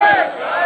ਖਾਲਸਾ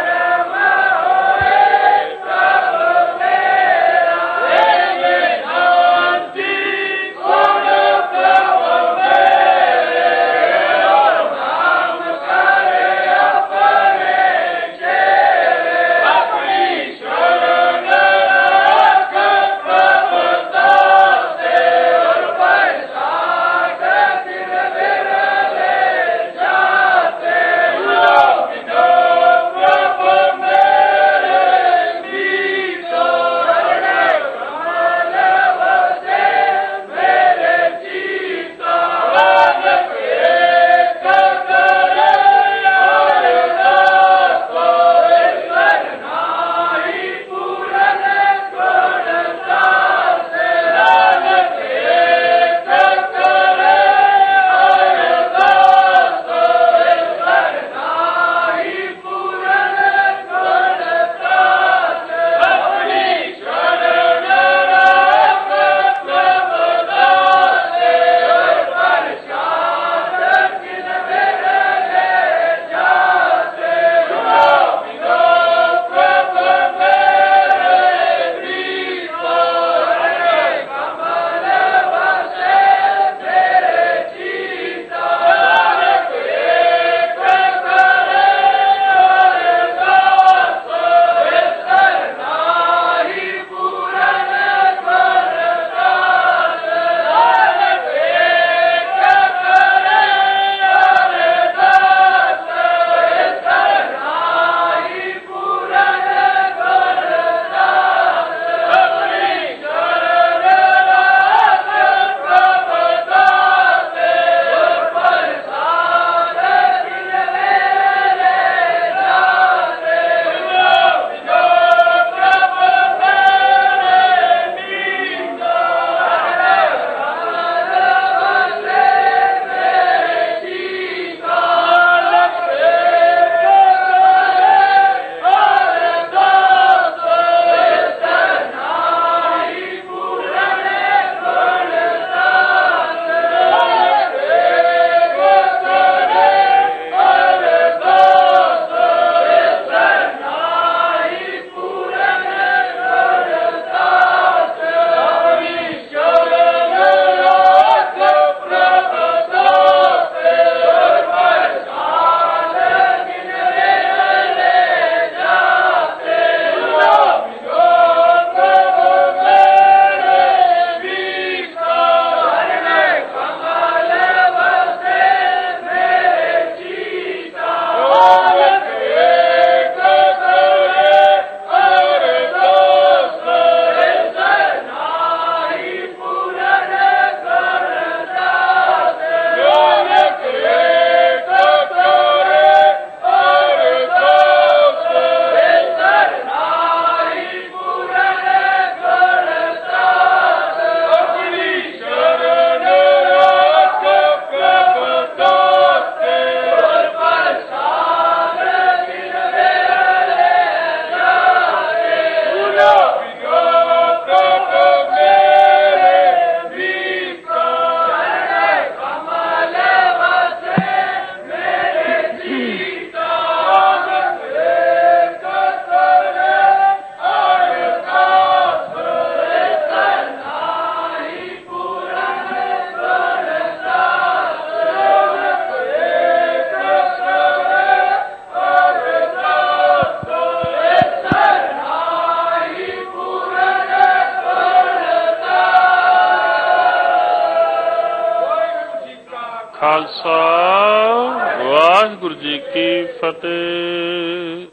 ਫਤਿਹ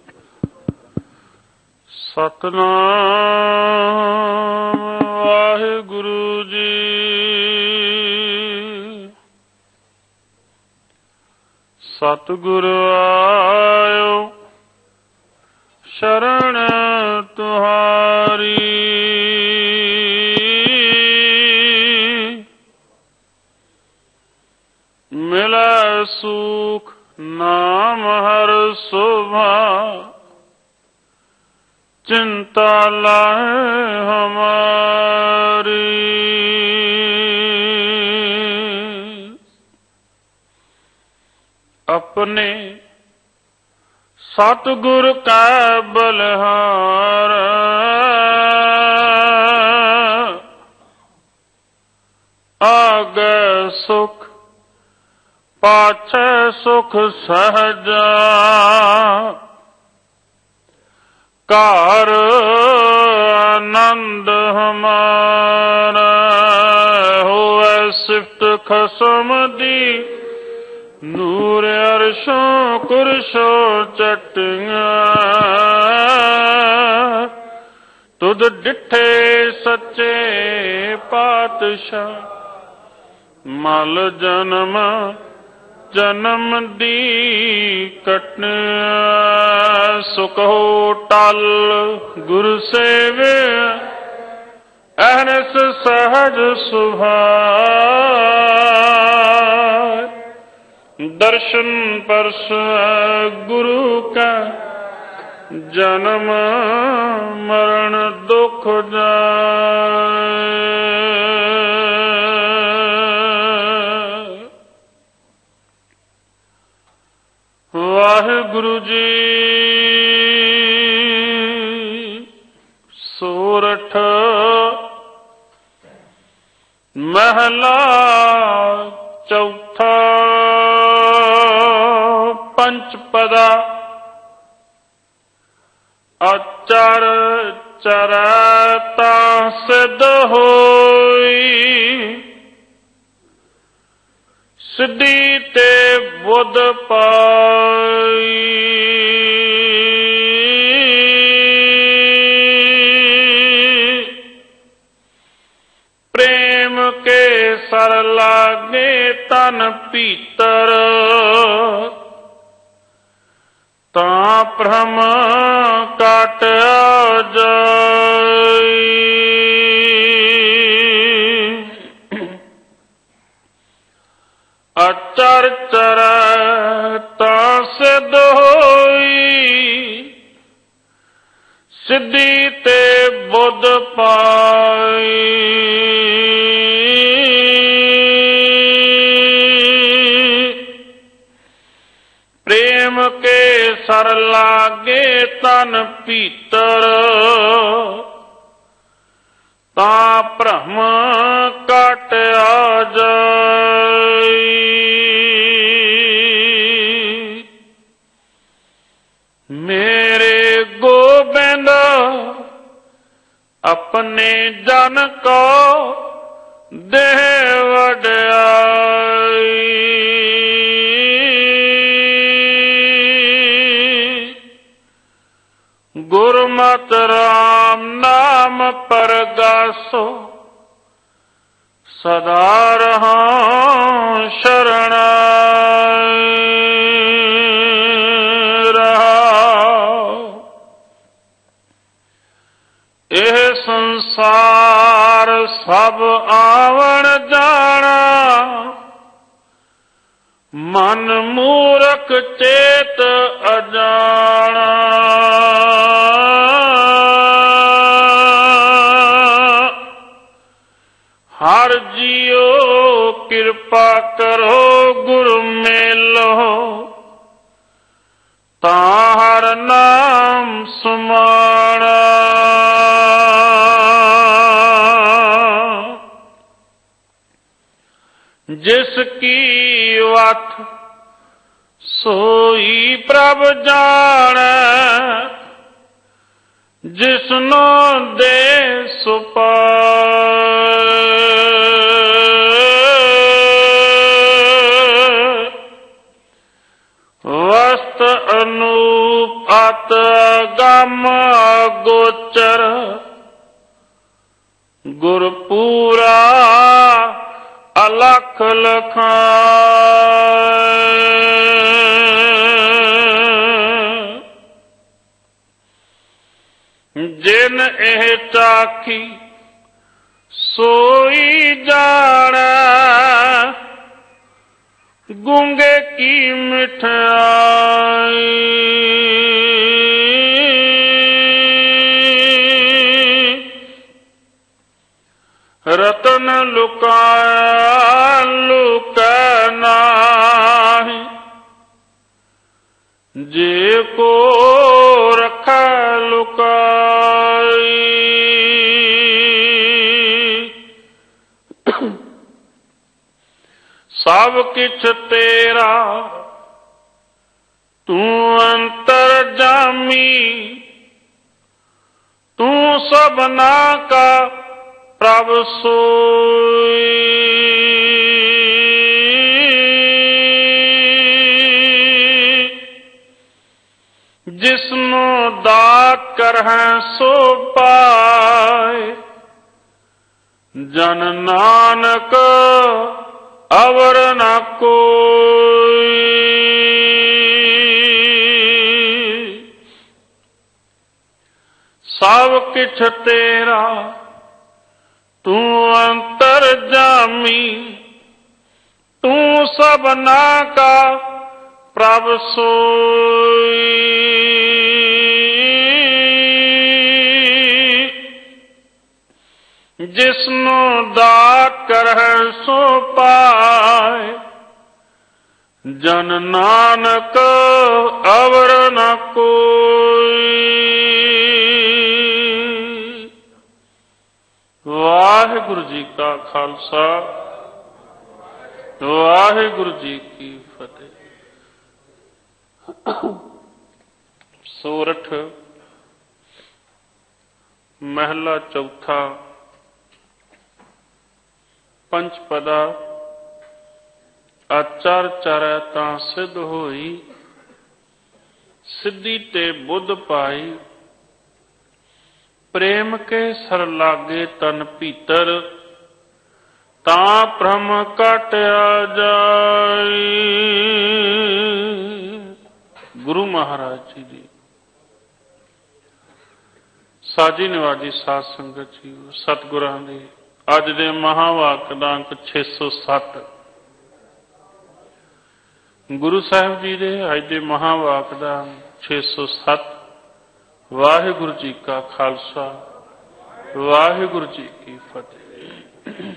ਸਤਨਾਮ ਵਾਹਿਗੁਰੂ ਜੀ। ਸਤਿਗੁਰ ਆਇਓ ਸ਼ਰਣ ਤੁਹਾਰੀ। ਮਿਲੈ ਸੁਖ ਨਾਮ ਹੈ ਹਰ ਸੁਭਾ ਚਿੰਤਾ ਲਾਹੇ ਹਮਾਰੀ। ਆਪਣੇ ਸਤਿਗੁਰ ਕੈ ਬਲਹਾਰ। ਆਗੇ ਸੁਖ ਪਾਛੈ ਸੁਖ ਸਹਜਾ। ਘਰ ਆਨੰਦ ਹਮਾਰਾ, ਹੋਵੇ ਸਿਫਤ ਖਸਮ ਦੀ। ਨੂਰ ਅਰਸ਼ੋਂ ਕੁਰਸ਼ੋਂ ਚਟੀਆਂ। ਤੁਧ ਡਿੱਠੇ ਸੱਚੇ ਪਾਤਸ਼ਾਹ, ਮਲ ਜਨਮ ਜਨਮ ਦੀ ਕਟਨ ਸੁਖ ਹੋ ਟਲ, ਗੁਰ ਸੇਵੇ ਅਹਨਸ ਸਹਜ ਸੁਭਾਇ ਦਰਸ਼ਨ ਪਰਸ ਗੁਰੂ ਕਾ, ਜਨਮ ਮਰਨ ਦੁਖ ਜਾਏ। ਵਾਹਿਗੁਰੂ ਜੀ। ਸੋਰਠ ਮਹਲਾ ਚੌਥਾ ਪੰਚ ਪਦਾ ਅਚਰ ਚਰਤਾ ਸਿਧ ਹੋਈ। ਸਿੱਧੀ ਤੇ ਬੁੱਧ ਪਾਈ। ਪ੍ਰੇਮ ਕੇ ਸਰ ਲਾਗੇ ਤਨ ਭੀਤਰ ਤਾਂ ਭ੍ਰਮ ਕਟ ਜਾਈ। ਅਚਰ ਚਰ ਤਾਂ ਸਿੱਧ ਹੋਈ। ਸਿੱਧੀ ਤੇ ਬੁੱਧ ਪਾਈ। ਪ੍ਰੇਮ ਕੇ ਸਰ ਲਾਗੇ ਤਨ ਭੀਤਰ। ਤਾਂ ਭ੍ਰਮ ਕਟ ਆ ਜਾਈ ਆਪਣੇ ਜਨ ਕੋ ਦੇਹ ਵਡਿਆਈ। ਗੁਰਮਤਿ ਰਾਮ ਨਾਮ ਪਰਗਾਸੋ ਸਦਾ ਰਹਾ ਸ਼ਰਣਾਈ। ਸਭ ਆਵਣ ਜਾਣਾ। ਮਨ ਮੂਰਖ ਚੇਤ ਅਜਾਣਾ। ਹਰ ਜੀਓ ਕਿਰਪਾ ਕਰੋ ਗੁਰ ਮੇਲੋ। ਤਾਂ ਹਰ ਨਾਮ ਸੁਮਾਣਾ ਜਿਸ ਕੀ ਵਤ ਸੋਈ ਪ੍ਰਭ ਜਾਣੈ। ਜਿਸਨੋ ਦੇ ਸੁਪਾਏ ਵਸਤ ਅਨੂਪ ਅਤ ਗਮ ਗੋਚਰ ਗੁਰ लख जिन एह चाखी सोई जाना गूँगे की मिठाई। रतन लुकाया ਜੇ ਕੋ ਰਖੈ ਲੁਕਾਈ। ਸਭ ਕਿਛ ਤੇਰਾ, ਤੂੰ ਅੰਤਰ ਜਾਮੀ। ਤੂੰ ਸਭਨਾ ਕਾ ਪ੍ਰਭ ਸੋਈ। ਜਿਸਨੂੰ ਦਾਤ ਕਰਹਿ ਸੋ ਪਾਏ। ਜਨ ਨਾਨਕ ਅਵਰ ਨ ਕੋਈ। ਸਭ ਕਿਛ ਤੇਰਾ, ਤੂੰ ਅੰਤਰ ਜਾਮੀ, ਤੂੰ ਸਭਨਾ ਕਾ ਪ੍ਰਭ ਸੋਈ। ਜਿਸਨੂੰ ਦਾ ਕਰਹਿ ਸੋ ਪਾਏ। ਜਨ ਨਾਨਕ ਅਵਰ ਨ ਕੋਈ। ਵਾਹਿਗੁਰੂ ਜੀ ਕਾ ਖਾਲਸਾ। ਵਾਹਿਗੁਰੂ ਜੀ ਕੀ ਫਤਿਹ। ਸੋਰਠ ਮਹਿਲਾ ਚੌਥਾ ਪੰਜ ਪਦਾ ਆਚਰ ਚਰੈ ਤਾਂ ਸਿੱਧ ਹੋਈ, ਸਿੱਧੀ ਤੇ ਬੁੱਧ ਪਾਈ। ਪ੍ਰੇਮ ਕੇ ਸਰ ਲਾਗੇ ਤਨ ਭੀਤਰ, ਤਾਂ ਭ੍ਰਮ ਕਟਿਆ ਜਾਈ। ਮਹਾਰਾਜ ਜੀ ਦੀ। ਸਾਜੀ ਨਿਵਾਜੀ ਸਾਧ ਸੰਗਤ ਜੀ, ਸਤਿਗੁਰਾਂ ਦੇ, ਅੱਜ ਦੇ ਮਹਾਵਾਕ ਦਾ ਅੰਕ 607 ਗੁਰੂ ਸਾਹਿਬ ਜੀ ਦੇ ਅੱਜ ਦੇ ਮਹਾਵਾਕ ਦਾ 607 ਵਾਹਿਗੁਰੂ ਜੀ ਕਾ ਖਾਲਸਾ, ਵਾਹਿਗੁਰੂ ਜੀ ਕੀ ਫਤਿਹ।